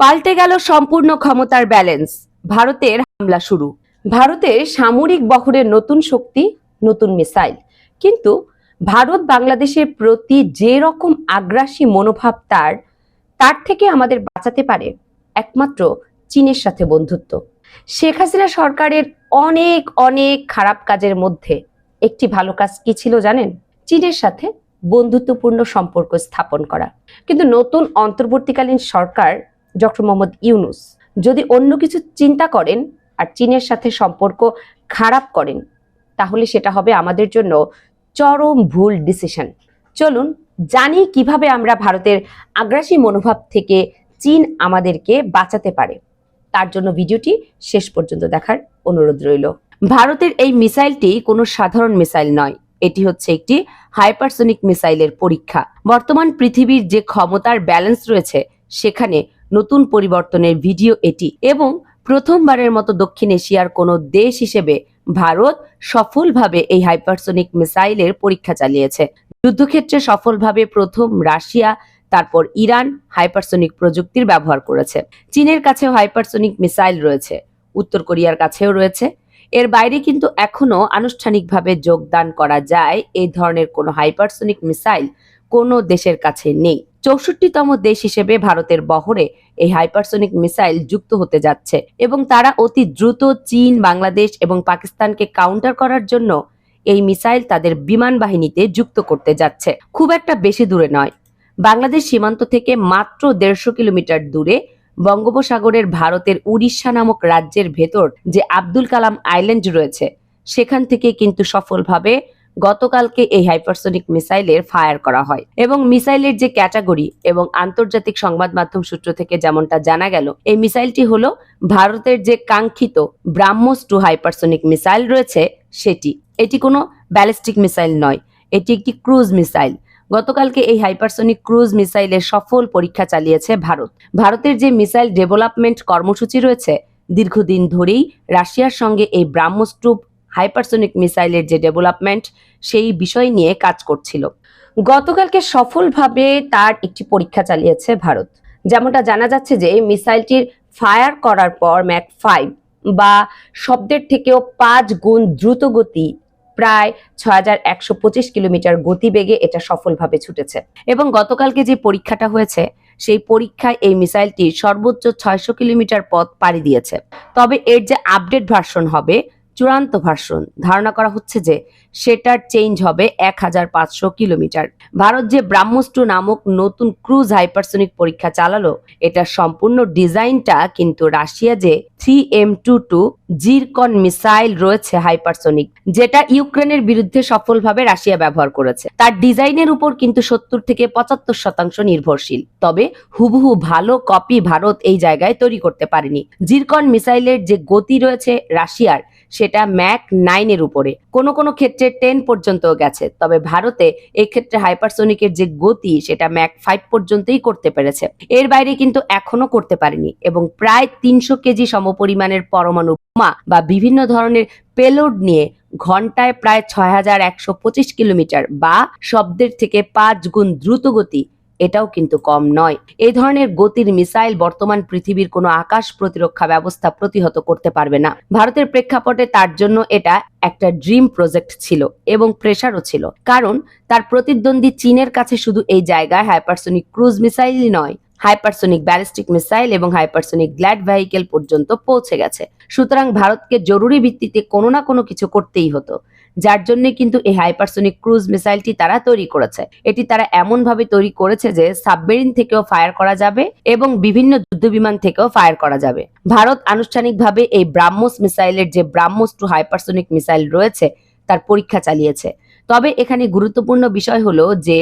পাল্টে গেল সম্পূর্ণ ক্ষমতার ব্যালেন্স। ভারতের হামলা শুরু। ভারতের সামরিক বহরের নতুন শক্তি, নতুন মিসাইল। কিন্তু ভারত বাংলাদেশের প্রতি যে রকম আগ্রাসী মনোভাব তার তার থেকে আমাদের বাঁচাতে পারে একমাত্র চীনের সাথে বন্ধুত্ব। শেখ হাসিনা সরকারের অনেক অনেক খারাপ কাজের মধ্যে একটি ভালো কাজ কি ছিল জানেন? চীনের সাথে বন্ধুত্বপূর্ণ সম্পর্ক স্থাপন করা। কিন্তু নতুন অন্তর্বর্তীকালীন সরকার ডক্টর মোহাম্মদ ইউনুস। যদি অন্য কিছু চিন্তা করেন আর চীনের সাথে সম্পর্ক খারাপ করেন, তাহলে সেটা হবে আমাদের জন্য চরম ভুল ডিসিশন চলুন, জানি কীভাবে আমরা ভারতের আগ্রাসী মনোভাব থেকে চীন আমাদেরকে বাঁচাতে পারে। তার জন্য ভিডিওটি শেষ পর্যন্ত দেখার অনুরোধ রইল। ভারতের এই মিসাইলটি কোনো সাধারণ মিসাইল নয়। এটি হচ্ছে একটি হাইপারসোনিক মিসাইলের পরীক্ষা। বর্তমান পৃথিবীর যে ক্ষমতার ব্যালেন্স রয়েছে, সেখানে নতুন পরিবর্তনের ভিডিও এটি এবং প্রথমবারের মতো দক্ষিণ এশিয়ার কোনো দেশ হিসেবে ভারত সফলভাবে এই হাইপারসোনিক মিসাইলের পরীক্ষা চালিয়েছে। যুদ্ধক্ষেত্রে সফলভাবে প্রথম রাশিয়া, তারপর ইরান হাইপারসোনিক প্রযুক্তির ব্যবহার করেছে। চীনের কাছেও হাইপারসোনিক মিসাইল রয়েছে, উত্তর কোরিয়ার কাছেও রয়েছে। এর বাইরে কিন্তু এখনও আনুষ্ঠানিকভাবে যোগদান করা যায় এই ধরনের কোনো হাইপারসোনিক মিসাইল কোনো দেশের কাছে নেই। চৌষট্টিতম দেশ হিসেবে ভারতের বহরে এই হাইপারসোনিক মিসাইল যুক্ত হতে যাচ্ছে এবং তারা অতি দ্রুত চীন, বাংলাদেশ এবং পাকিস্তানকে কাউন্টার করার জন্য এই মিসাইল তাদের বিমান বাহিনীতে যুক্ত করতে যাচ্ছে। খুব একটা বেশি দূরে নয়। বাংলাদেশ সীমান্ত থেকে মাত্র দেড়শো কিলোমিটার দূরে বঙ্গোপসাগরের ভারতের উড়িষ্যা নামক রাজ্যের ভেতর যে আব্দুল কালাম আইল্যান্ড রয়েছে, সেখান থেকে কিন্তু সফলভাবে গতকালকে এই হাইপারসোনিক মিসাইলের ফায়ার করা হয়। এবং মিসাইলের যে ক্যাটাগরি এবং আন্তর্জাতিক সংবাদ মাধ্যম সূত্র থেকে যেমনটা জানা গেল, এই মিসাইলটি হলো ভারতের যে কাঙ্ক্ষিত ব্রাহ্মস টু হাইপারসোনিক মিসাইল রয়েছে সেটি। এটি কোনো ব্যালিস্টিক মিসাইল নয়, এটি একটি ক্রুজ মিসাইল। গতকালকে এই হাইপারসোনিক ক্রুজ মিসাইলের সফল পরীক্ষা চালিয়েছে ভারত। ভারতের যে মিসাইল ডেভেলপমেন্ট কর্মসূচি রয়েছে, দীর্ঘদিন ধরেই রাশিয়ার সঙ্গে এই ব্রাহ্মস টু হাইপারসোনিক মিসাইলের যে ডেভেলপমেন্ট, সেই বিষয় নিয়ে কাজ করছিল। গতকালকে সফলভাবে তার একটি পরীক্ষা চালিয়েছে ভারত। যেমনটা জানা যাচ্ছে যে মিসাইলটির ফায়ার করার পর ম্যাক ফাইভ বা শব্দের থেকেও পাঁচ গুণ দ্রুত গতি, প্রায় পঁচিশ কিলোমিটার গতিবেগে এটা সফলভাবে ছুটেছে। এবং গতকালকে যে পরীক্ষাটা হয়েছে, সেই পরীক্ষায় এই মিসাইলটি সর্বোচ্চ ছয়শো কিলোমিটার পথ পাড়ি দিয়েছে। তবে এর যে আপডেট ভার্সন হবে চূড়ান্ত ভার্সন ধারণা করা হচ্ছে যে সেটার চেঞ্জ হবে এক হাজার পাঁচশো কিলোমিটার। ভারত যে ব্রাহ্মস্টু নামক নতুন ক্রুজ হাইপারসনিক পরীক্ষা চালালো এটার সম্পূর্ণ ডিজাইনটা কিন্তু রাশিয়া যে three M two two zircon missile রয়েছে হাইপারসনিক, যেটা ইউক্রেনের বিরুদ্ধে সফলভাবে রাশিয়া ব্যবহার করেছে। তার ডিজাইনের উপর কিন্তু সত্তর থেকে পঁচাত্তর শতাংশ নির্ভরশীল। তবে হুবহু ভালো কপি ভারত এই জায়গায় তৈরি করতে পারেনি। জিরকন মিসাইলের যে গতি রয়েছে রাশিয়ার সেটা ম্যাক নাইনের উপরে। কোনো কোনো ক্ষেত্রে টেন পর্যন্ত গেছে, তবে ভারতে এক্ষেত্রে হাইপারসোনিকের যে গতি, সেটা ম্যাক ফাইভ পর্যন্তই করতে পেরেছে। এর বাইরে কিন্তু এখনও করতে পারেনি এবং প্রায় তিনশো কেজি সমপরিমাণের পরমাণু বোমা বা বিভিন্ন ধরনের পেলোড নিয়ে ঘন্টায় প্রায় ছয় হাজার একশো পঁচিশ কিলোমিটার বা শব্দের থেকে পাঁচ গুণ দ্রুত গতি এটাও কিন্তু কম নয়। এই ধরনের গতির মিসাইল বর্তমান পৃথিবীর কোনো আকাশ প্রতিরক্ষা ব্যবস্থা প্রতিহত করতে পারবে না। ভারতের প্রেক্ষাপটে তার জন্য এটা একটা ড্রিম প্রজেক্ট ছিল এবং প্রেশারও ছিল। কারণ তার প্রতিদ্বন্দ্বী চীনের কাছে শুধু এই জায়গায় হাইপারসোনিক ক্রুজ মিসাইলই নয়, হাইপারসোনিক ব্যালিস্টিক মিসাইল এবং হাইপারসোনিক গ্ল্যাড ভেহিকেল পর্যন্ত পৌঁছে গেছে। সুতরাং ভারতকে জরুরি ভিত্তিতে কোনো না কোনো কিছু করতেই হতো। যার জন্য কিন্তু এই হাইপারসোনিক ক্রুজ মিসাইলটি তারা তৈরি করেছে। এটি তারা এমন ভাবে তৈরি করেছে যে সাবমেরিন থেকেও ফায়ার করা যাবে এবং বিভিন্ন যুদ্ধবিমান থেকেও ফায়ার করা যাবে। ভারত আনুষ্ঠানিকভাবে এই ব্রাহ্মস মিসাইলের যে ব্রাহ্মস টু হাইপারসোনিক মিসাইল রয়েছে, তার পরীক্ষা চালিয়েছে। তবে এখানে গুরুত্বপূর্ণ বিষয় হলো যে,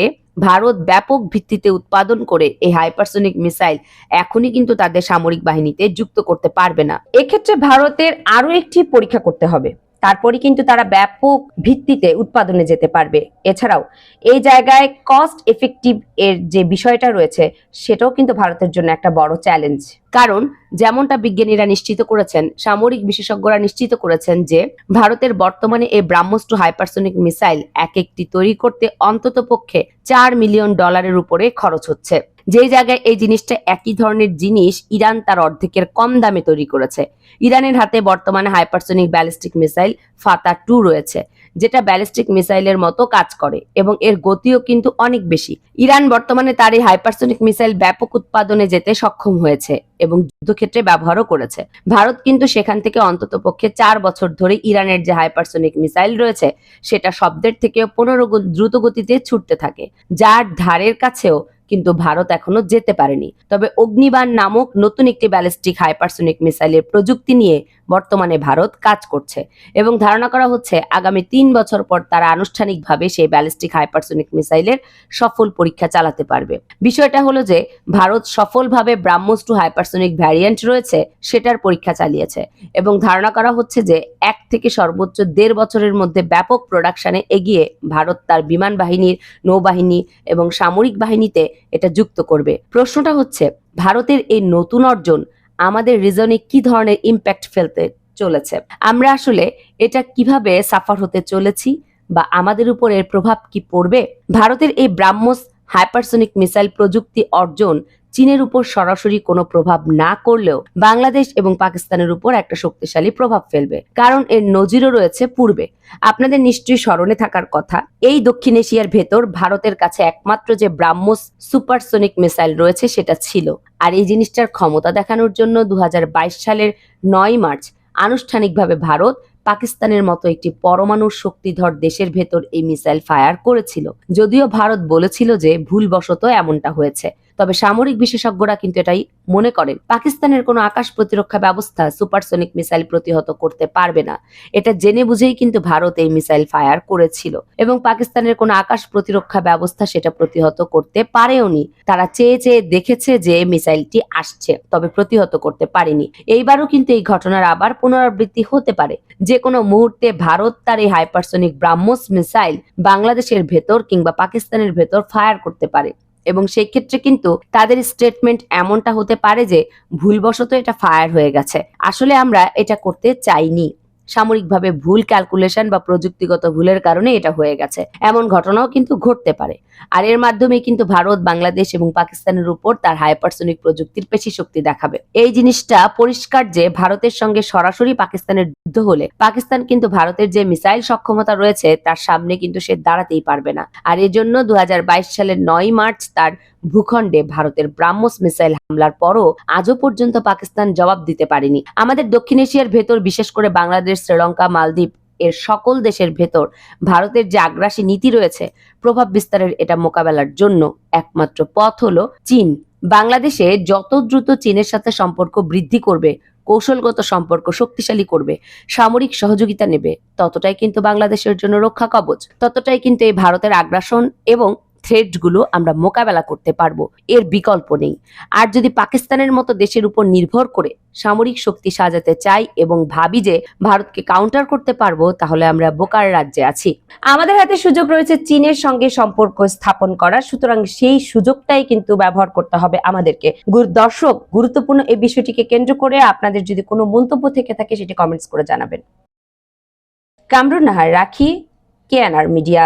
ভারত ব্যাপক ভিত্তিতে উৎপাদন করে এই হাইপারসোনিক মিসাইল এখনই কিন্তু তাদের সামরিক বাহিনীতে যুক্ত করতে পারবে না। এক্ষেত্রে ভারতের আরও একটি পরীক্ষা করতে হবে। তারপরে কিন্তু তারা ব্যাপক ভিত্তিতে উৎপাদনে যেতে পারবে। এছাড়াও, এই জায়গায় কস্ট এফেক্টিভ এর যে বিষয়টা রয়েছে, সেটাও কিন্তু ভারতের জন্য একটা বড় চ্যালেঞ্জ কারণ, যেমনটা বিজ্ঞানীরা নিশ্চিত করেছেন, সামরিক বিশেষজ্ঞরা নিশ্চিত করেছেন যে, ভারতের বর্তমানে এই ব্রাহ্মস টু হাইপারসোনিক মিসাইল এক একটি তৈরি করতে অন্তত পক্ষে চার মিলিয়ন ডলারের উপরে খরচ হচ্ছে। যে জায়গায় এই জিনিসটা একই ধরনের জিনিস ইরান তার অর্ধেকের কম দামে তৈরি করেছে। ইরানের হাতে বর্তমানে hypersonic ballistic missile Fattah two রয়েছে, যেটা ব্যালিস্টিক মিসাইলের মতো কাজ করে এবং এর গতিও কিন্তু অনেক বেশি। ইরান বর্তমানে তার এই হাইপারসোনিক মিসাইল ব্যাপক উৎপাদনে যেতে সক্ষম হয়েছে এবং যুদ্ধক্ষেত্রে ব্যবহারও করেছে। ভারত কিন্তু সেখান থেকে অন্তত পক্ষে চার বছর ধরে ইরানের যে হাইপারসোনিক মিসাইল রয়েছে, সেটা শব্দের থেকেও পনেরো দ্রুত গতিতে ছুটতে থাকে, যার ধারের কাছেও কিন্তু ভারত এখনও যেতে পারেনি। তবে অগ্নিবান নামক নতুন একটি ব্যালিস্টিক হাইপারসোনিক মিসাইলের প্রযুক্তি নিয়ে বর্তমানে ভারত কাজ করছে। এবং ধারণা করা হচ্ছে, আগামী তিন বছর পর তারা আনুষ্ঠানিকভাবে সেই ব্যালিস্টিক হাইপারসোনিক মিসাইলের সফল পরীক্ষা চালাতে পারবে। বিষয়টা হলো যে, ভারত সফলভাবে ব্রাহ্মস টু হাইপারসোনিক ভ্যারিয়েন্ট রয়েছে, সেটার পরীক্ষা চালিয়েছে। এবং ধারণা করা হচ্ছে যে, এক থেকে সর্বোচ্চ দেড় বছরের মধ্যে ব্যাপক প্রোডাকশনে এগিয়ে ভারত তার বিমান বাহিনীর নৌবাহিনী এবং সামরিক বাহিনীতে এটা যুক্ত করবে। প্রশ্নটা হচ্ছে, ভারতের এই নতুন অর্জন আমাদের রিজনে কি ধরনের ইম্প্যাক্ট ফেলতে চলেছে? আমরা আসলে এটা কীভাবে সাফার হতে চলেছি বা আমাদের উপর এর প্রভাব কি পড়বে? ভারতের এই ব্রাহ্মস হাইপারসোনিক মিসাইল প্রযুক্তি অর্জন চীনের উপর সরাসরি কোনো প্রভাব না করলেও বাংলাদেশ এবং পাকিস্তানের উপর একটা শক্তিশালী প্রভাব ফেলবে। কারণ এর নজিরও রয়েছে পূর্বে। আপনাদের নিশ্চয়ই স্মরণে থাকার কথা, এই দক্ষিণ এশিয়ার ভেতর ভারতের কাছে একমাত্র যে ব্রাহ্মস সুপারসোনিক মিসাইল রয়েছে সেটা ছিল। আর এই জিনিসটার ক্ষমতা দেখানোর জন্য দু হাজার বাইশ সালের নয় মার্চ আনুষ্ঠানিকভাবে ভারত পাকিস্তানের মতো একটি পরমাণু শক্তিধর দেশের ভেতর এই মিসাইল ফায়ার করেছিল। যদিও ভারত বলেছিল যে ভুলবশত এমনটা হয়েছে। তবে সামরিক বিশেষজ্ঞরা কিন্তু এটাই মনে করেন, পাকিস্তানের কোনো আকাশ প্রতিরক্ষা ব্যবস্থা সুপারসোনিক মিসাইল প্রতিহত করতে পারবে না। এটা জেনে বুঝেই কিন্তু ভারত এই মিসাইল ফায়ার করেছিল এবং পাকিস্তানের কোনো আকাশ প্রতিরক্ষা ব্যবস্থা সেটা প্রতিহত করতে পারেওনি। তারা চেয়ে চেয়ে দেখেছে যে মিসাইলটি আসছে, তবে প্রতিহত করতে পারেনি। এইবারও কিন্তু এই ঘটনার আবার পুনরাবৃত্তি হতে পারে। যে কোনো মুহূর্তে ভারত তার এই হাইপারসোনিক ব্রাহ্মস মিসাইল বাংলাদেশের ভেতর কিংবা পাকিস্তানের ভেতর ফায়ার করতে পারে। এবং সেই ক্ষেত্রে কিন্তু তাদের স্টেটমেন্ট এমনটা হতে পারে যে ভুলবশত এটা ফায়ার হয়ে গেছে। আসলে আমরা এটা করতে চাইনি। সামরিকভাবে ভুল ক্যালকুলেশন বা প্রযুক্তিগত ভুলের কারণে এটা হয়ে গেছে। এমন ঘটনাও কিন্তু ঘটতে পারে। আর এর মাধ্যমে কিন্তু ভারত, বাংলাদেশ এবং পাকিস্তানের উপর তার হাইপারসোনিক প্রযুক্তির পেশি শক্তি দেখাবে। এই জিনিসটা পরিষ্কার যে ভারতের সঙ্গে সরাসরি পাকিস্তানের যুদ্ধ হলে পাকিস্তান কিন্তু ভারতের যে মিসাইল সক্ষমতা রয়েছে, তার সামনে কিন্তু সে দাঁড়াতেই পারবে না। আর এর জন্য দু সালের নয় মার্চ তার ভূখণ্ডে ভারতের ব্রাহ্মস মিসাইল হামলার পরও আজও পর্যন্ত পাকিস্তান জবাব দিতে পারেনি। আমাদের দক্ষিণ এশিয়ার ভেতর, বিশেষ করে বাংলাদেশ, শ্রীলঙ্কা, মালদ্বীপ এর সকল দেশের ভেতর ভারতের যে আগ্রাসী নীতি রয়েছে, প্রভাব বিস্তারের এটা মোকাবেলার জন্য একমাত্র পথ হলো চীন। বাংলাদেশে যত দ্রুত চীনের সাথে সম্পর্ক বৃদ্ধি করবে, কৌশলগত সম্পর্ক শক্তিশালী করবে, সামরিক সহযোগিতা নেবে, ততটাই কিন্তু বাংলাদেশের জন্য রক্ষা কবচ, ততটাই কিন্তু এই ভারতের আগ্রাসন এবং থ্রেটগুলো আমরা মোকাবেলা করতে পারব, এর বিকল্প নেই। আর যদি পাকিস্তানের মতো দেশের উপর নির্ভর করে সামরিক শক্তি সাজাতে চাই এবং ভাবি যে ভারতকে কাউন্টার করতে পারব, তাহলে আমরা বোকার রাজ্যে আছি। আমাদের হাতে সুযোগ রয়েছে চীনের সঙ্গে সম্পর্ক স্থাপন করার, সুতরাং সেই সুযোগটাই কিন্তু ব্যবহার করতে হবে আমাদেরকে। দর্শক, গুরুত্বপূর্ণ এই বিষয়টিকে কেন্দ্র করে আপনাদের যদি কোনো মন্তব্য থেকে থাকে, সেটি কমেন্টস করে জানাবেন। কামরুন নাহার, রাখি, কেএনআর মিডিয়া।